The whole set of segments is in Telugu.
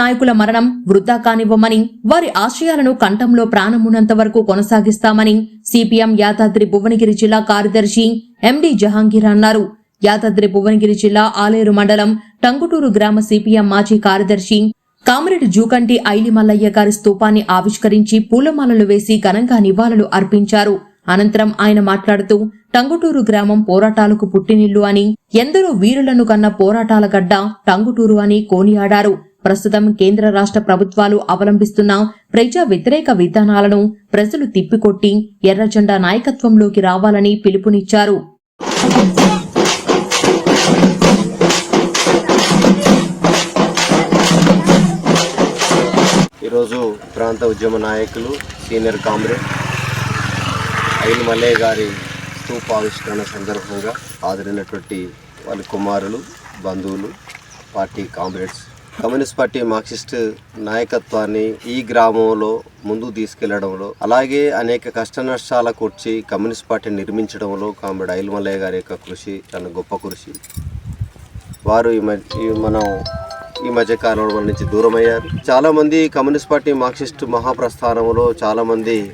నాయకుల మరణం వృద్ధా కానివ్వమని వారి ఆశయాలను కంఠంలో ప్రాణమున్నంత వరకు కొనసాగిస్తామని సిపిఎం యాదాద్రి భువనగిరి జిల్లా కార్యదర్శి ఎండి జహాంగీర్ అన్నారు. యాదాద్రి భువనగిరి జిల్లా ఆలేరు మండలం టంగుటూరు గ్రామ సిపిఎం మాజీ కార్యదర్శి కామరెడ్డి జూకంటి ఐలి మల్లయ్య గారి స్తూపాన్ని ఆవిష్కరించి పూలమాలలు వేసి ఘనంగా నివాళులు అర్పించారు. అనంతరం ఆయన మాట్లాడుతూ టంగుటూరు గ్రామం పోరాటాలకు పుట్టినిల్లు అని ఎందరో వీరులను కన్న పోరాటాల గడ్డ టంగుటూరు అని కోనియాడారు. ప్రస్తుతం కేంద్ర రాష్ట్ర ప్రభుత్వాలు అవలంబిస్తున్న ప్రజా వ్యతిరేక విధానాలను ప్రజలు తిప్పికొట్టి ఎర్రజెండా నాయకత్వంలోకి రావాలని పిలుపునిచ్చారు. ఈరోజు ప్రాంత ఉద్యమ నాయకులు సీనియర్ కామ్రేడ్ ఐలు మల్లయ్య గారి స్థూపావిష్కరణ సందర్భంగా హాజరైనటువంటి వాళ్ళ కుమారులు బంధువులు party comrades communist party marxist నాయకత్వాన్ని ఈ గ్రామంలో ముందుకు తీసుకెళ్ళడంలో అలాగే అనేక కష్ట నష్టాలకు వచ్చి కమ్యూనిస్ట్ పార్టీని నిర్మించడంలో కామ్రేడ్ ఐలు మల్లయ్య గారి యొక్క కృషి తన గొప్ప కృషి. వారు ఈ మధ్య మనం ఈ మధ్య కాలంలో నుంచి దూరం అయ్యారు కమ్యూనిస్ట్ పార్టీ మార్క్సిస్ట్ మహాప్రస్థానంలో చాలామంది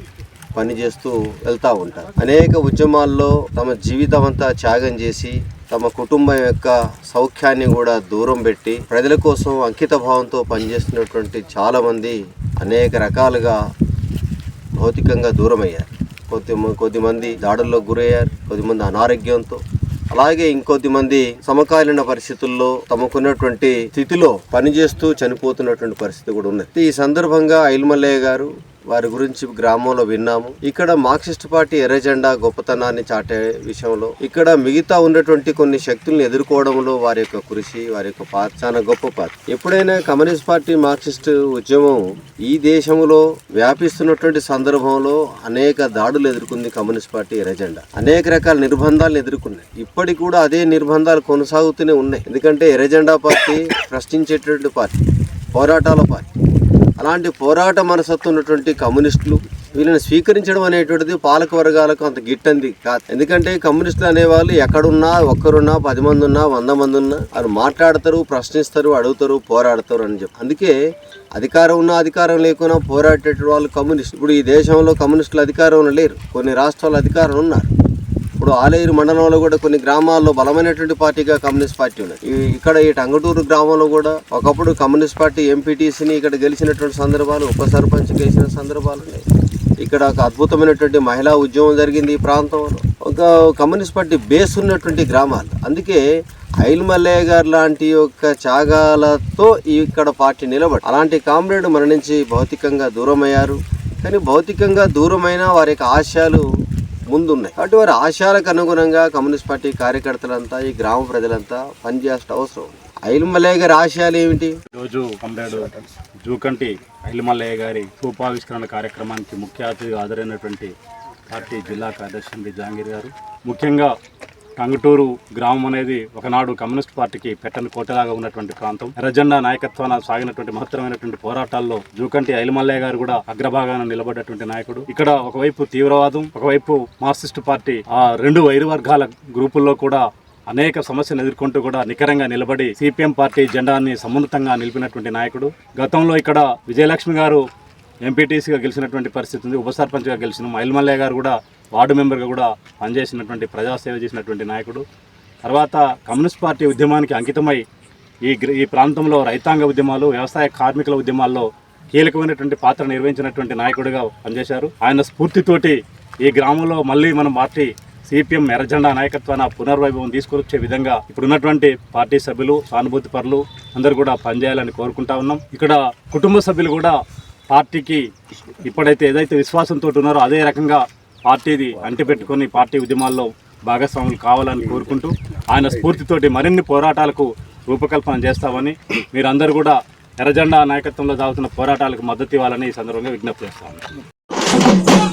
పనిచేస్తూ వెళ్తూ ఉంటారు. అనేక ఉద్యమాల్లో తమ జీవితం అంతా త్యాగం చేసి తమ కుటుంబం యొక్క సౌఖ్యాన్ని కూడా దూరం పెట్టి ప్రజల కోసం అంకిత భావంతో పనిచేస్తున్నటువంటి చాలామంది అనేక రకాలుగా భౌతికంగా దూరం అయ్యారు కొద్ది కొద్దిమంది దాడుల్లో గురయ్యారు కొద్దిమంది అనారోగ్యంతో. అలాగే ఇంకొద్ది మంది సమకాలీన పరిస్థితుల్లో తమకున్నటువంటి స్థితిలో పనిచేస్తూ చనిపోతున్నటువంటి పరిస్థితి కూడా ఉన్నది. ఈ సందర్భంగా ఐల్మల్లయ్య గారు వారి గురించి గ్రామంలో విన్నాము. ఇక్కడ మార్క్సిస్ట్ పార్టీ ఎర్రజెండా గొప్పతనాన్ని చాటే విషయంలో ఇక్కడ మిగతా ఉన్నటువంటి కొన్ని శక్తులను ఎదుర్కోవడంలో వారి యొక్క కృషి వారి యొక్క పాత్ర చాలా గొప్ప పాత్ర. ఎప్పుడైనా కమ్యూనిస్ట్ పార్టీ మార్క్సిస్ట్ ఉద్యమం ఈ దేశంలో వ్యాపిస్తున్నటువంటి సందర్భంలో అనేక దాడులు ఎదుర్కొంది కమ్యూనిస్ట్ పార్టీ ఎర్రజెండా. అనేక రకాల నిర్బంధాలను ఎదుర్కొన్నాయి. ఇప్పటికి కూడా అదే నిర్బంధాలు కొనసాగుతూనే ఉన్నాయి. ఎందుకంటే ఎర్రజెండా పార్టీ ప్రశ్నించేటటువంటి పార్టీ పోరాటాల పార్టీ. అలాంటి పోరాట మనసత్వం ఉన్నటువంటి కమ్యూనిస్టులు వీళ్ళని స్వీకరించడం అనేటువంటిది పాలక వర్గాలకు అంత గిట్టంది కాదు. ఎందుకంటే కమ్యూనిస్టులు అనేవాళ్ళు ఎక్కడున్నా ఒక్కరున్నా పది మంది ఉన్నా వంద మంది ఉన్నా వాళ్ళు మాట్లాడతారు ప్రశ్నిస్తారు అడుగుతారు పోరాడతారు అని చెప్పి. అందుకే అధికారం ఉన్న అధికారం లేకున్నా పోరాడేట వాళ్ళు కమ్యూనిస్ట్ ఇప్పుడు ఈ దేశంలో కమ్యూనిస్టులు అధికారంలో లేరు. కొన్ని రాష్ట్రాల అధికారం ఉన్నారు. ఇప్పుడు ఆలేరు మండలంలో కూడా కొన్ని గ్రామాల్లో బలమైనటువంటి పార్టీగా కమ్యూనిస్ట్ పార్టీ ఉన్నది. ఇక్కడ ఈ టంగటూరు గ్రామంలో కూడా ఒకప్పుడు కమ్యూనిస్ట్ పార్టీ ఎంపీటీసీని ఇక్కడ గెలిచినటువంటి సందర్భాలు ఉప సర్పంచ్ గెలిచిన సందర్భాలు ఉన్నాయి. ఇక్కడ ఒక అద్భుతమైనటువంటి మహిళా ఉద్యమం జరిగింది ఈ ప్రాంతంలో. ఒక కమ్యూనిస్ట్ పార్టీ బేస్ ఉన్నటువంటి గ్రామాలు. అందుకే ఐల్ మల్లయ్య గారు లాంటి యొక్క త్యాగాలతో ఇక్కడ పార్టీ నిలబడి అలాంటి కామ్రేడ్ మరణించి భౌతికంగా దూరమయ్యారు. కానీ భౌతికంగా దూరమైన వారి యొక్క ఆశయాలు ముందున్నాయి. కాబట్టి వారి ఆశయాలకు అనుగుణంగా కమ్యూనిస్ట్ పార్టీ కార్యకర్తలంతా ఈ గ్రామ ప్రజలంతా పనిచేయాల్సిన అవసరం ఉంది. ఐల్మలయ్య గారి ఆశయాలు ఏమిటి? రోజు కంబేడు జూకంటి ఐలిమల్లయ్య గారి సూపావిష్కరణ కార్యక్రమానికి ముఖ్య అతిథిగా హాజరైనటువంటి పార్టీ జిల్లా కార్యదర్శి జాంగీర్ గారు. ముఖ్యంగా టంగుటూరు గ్రామం అనేది ఒకనాడు కమ్యూనిస్ట్ పార్టీకి పెట్టని కోటలాగా ఉన్నటువంటి ప్రాంతం. ఎర్రజెండా నాయకత్వాన సాగినటువంటి మహత్తరమైనటువంటి పోరాటాల్లో జూకంటి ఐలమల్లయ్య గారు కూడా అగ్రభాగాన నిలబడ్డటువంటి నాయకుడు. ఇక్కడ ఒకవైపు తీవ్రవాదం ఒకవైపు మార్క్సిస్ట్ పార్టీ ఆ రెండు వైరు వర్గాల గ్రూపుల్లో కూడా అనేక సమస్యలు ఎదుర్కొంటూ కూడా నికరంగా నిలబడి సిపిఎం పార్టీ జెండాన్ని సమున్నతంగా నిలిపినటువంటి నాయకుడు. గతంలో ఇక్కడ విజయలక్ష్మి గారు ఎంపీటీసీగా గెలిచినటువంటి పరిస్థితి ఉంది ఉప సర్పంచ్గా గెలిచిన మైల్మల్లయ్య గారు కూడా వార్డు మెంబర్గా కూడా పనిచేసినటువంటి ప్రజాసేవ చేసినటువంటి నాయకుడు. తర్వాత కమ్యూనిస్ట్ పార్టీ ఉద్యమానికి అంకితమై ఈ ఈ ప్రాంతంలో రైతాంగ ఉద్యమాలు వ్యవసాయ కార్మికుల ఉద్యమాల్లో కీలకమైనటువంటి పాత్ర నిర్వహించినటువంటి నాయకుడిగా పనిచేశారు. ఆయన స్ఫూర్తితోటి ఈ గ్రామంలో మళ్ళీ మనం పార్టీ సిపిఎం ఎర్రజెండా నాయకత్వాన పునర్వైభవం తీసుకొచ్చే విధంగా ఇప్పుడున్నటువంటి పార్టీ సభ్యులు సానుభూతి పరులు అందరూ కూడా పనిచేయాలని కోరుకుంటా ఉన్నాం. ఇక్కడ కుటుంబ సభ్యులు కూడా పార్టీకి ఇప్పుడైతే ఏదైతే విశ్వాసంతో ఉన్నారో అదే రకంగా పార్టీది అంటిపెట్టుకొని పార్టీ ఉద్యమాల్లో భాగస్వాములు కావాలని కోరుకుంటూ ఆయన స్ఫూర్తితోటి మరిన్ని పోరాటాలకు రూపకల్పన చేస్తామని మీరందరూ కూడా ఎర్రజెండా నాయకత్వంలో సాగుతున్న పోరాటాలకు మద్దతు ఇవ్వాలని ఈ సందర్భంగా విజ్ఞప్తి చేస్తాము